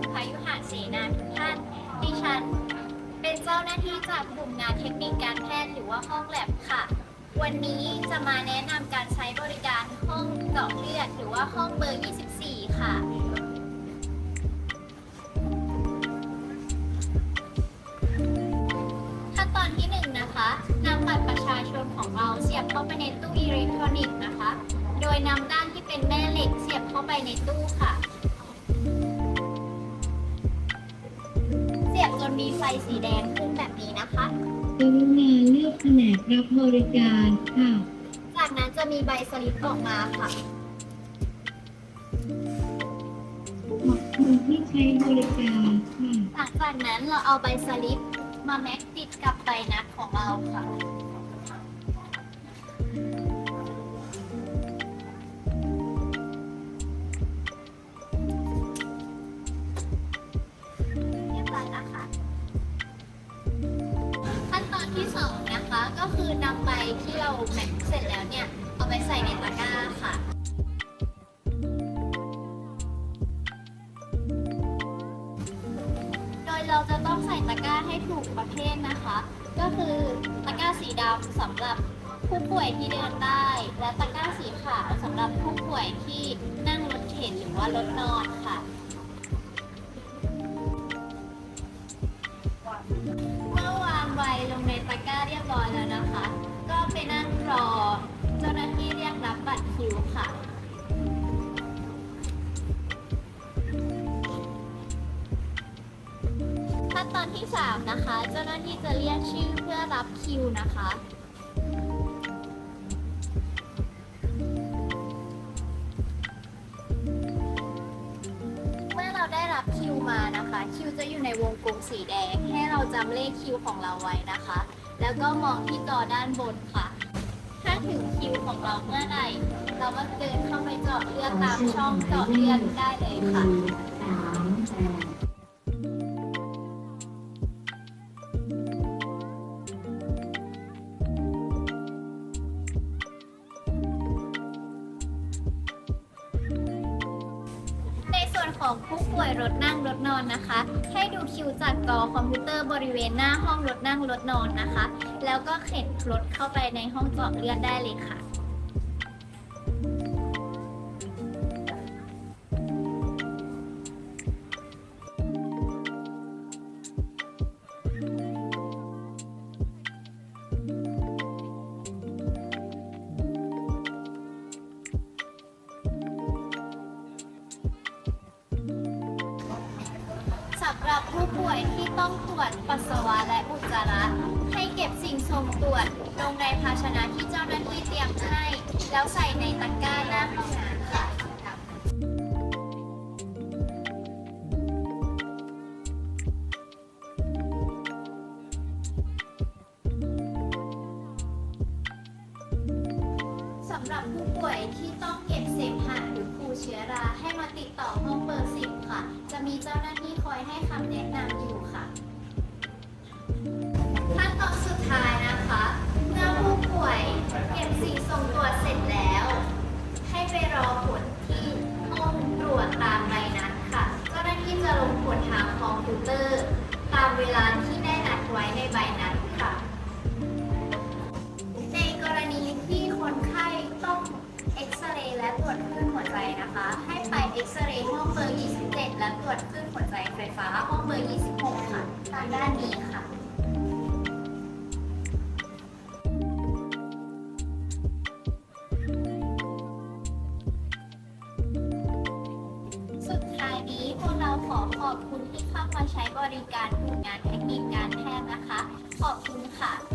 ลพายุหะเสนาทุกท่าน ดิฉัน เป็นเจ้าหน้าที่จากกลุ่มงานเทคนิคการแพทย์หรือว่าห้องแลบค่ะ วันนี้จะมาแนะนำการใช้บริการห้องเจาะเลือดหรือว่าห้องเบอร์ 24 ค่ะขั้นตอนที่หนึ่งนะคะนำบัตรประชาชนของเราเสียบเข้าไปในตู้อิเล็กทรอนิกส์นะคะ โดยนำด้านที่เป็นแม่เหล็กเสียบเข้าไปในตู้ค่ะ ฟสีแดงขึ้นแบบนี้นะคะกรุณาเลือกแผนกรับบริการค่ะ จากนั้นจะมีใบสลิปออกมาค่ะ ขอบคุณที่ใช้บริการค่ะ หลังจากนั้นเราเอาใบสลิปมาแม็กติดกับใบนัดของเราค่ะ สองนะคะก็คือนำใบที่เราแมกเสร็จแล้วเนี่ย เอาไปใส่ในตะกร้าค่ะ โดยเราจะต้องใส่ตะกร้าให้ถูกประเภทนะคะ ก็คือตะกร้าสีดำสำหรับผู้ป่วยที่เดินได้ และตะกร้าสีขาวสำหรับผู้ป่วยที่นั่งรถเข็นหรือว่ารถนอนค่ะ ร้อยแล้วนะคะ ก็ไปนั่งรอเจ้าหน้าที่เรียกรับบัตรคิวค่ะ ขั้นตอนที่ 3 นะคะ เจ้าหน้าที่จะเรียกชื่อเพื่อรับคิวนะคะเมื่อเราได้รับคิวมานะคะ คิวจะอยู่ในวงกลมสีแดง ให้เราจำเลขคิวของเราไว้นะคะ แล้วก็มองที่จอด้านบนค่ะ ถ้าถึงคิวของเราเมื่อไหร่ เราก็เดินเข้าไปเจาะเลือดตามช่องเจาะเลือดได้เลยค่ะ วนของผู้ป่วยรถนั่งรถนอนนะคะ ให้ดูคิวจากจอคอมพิวเตอร์บริเวณหน้าห้องรถนั่งรถนอนนะคะ แล้วก็เข็นรถเข้าไปในห้องเจาะเลือดได้เลยค่ะ รับผู้ป่วยที่ต้องตรวจปัสสาวะและอุจจาระ ให้เก็บสิ่งทรงตรวจลงในภาชนะที่เจ้าหน้าที่เตรียมให้ แล้วใส่ในตะกร้าหน้าห้องน้ำค่ะ สำหรับผู้ป่วยที่ต้องเก็บเสมหะหรือคูเชื้อราให้มาติดต่อห้องเบอร์สิบำแนะนำอยู่ค่ะ ขั้นตอนสุดท้ายนะคะ เมื่อผู้ป่วยเก็บสีส่งตรวจเสร็จแล้ว ให้ไปรอผลที่ห้องตรวจตามใบนัดค่ะ เจ้าหน้าที่จะลงผลทางคอมพิวเตอร์ ตามเวลา และตรวจคลื่นหัวใจนะคะ ให้ไปเอ็กซเรย์ห้องเบอร์ 27 และตรวจคลื่นหัวใจไฟฟ้าห้องเบอร์ 26 ค่ะทางด้านนี้ค่ะสุดท้ายนี้พวกเราขอขอบคุณที่เข้ามาใช้บริการกลุ่มงานเทคนิคการแพทย์นะคะ ขอบคุณค่ะ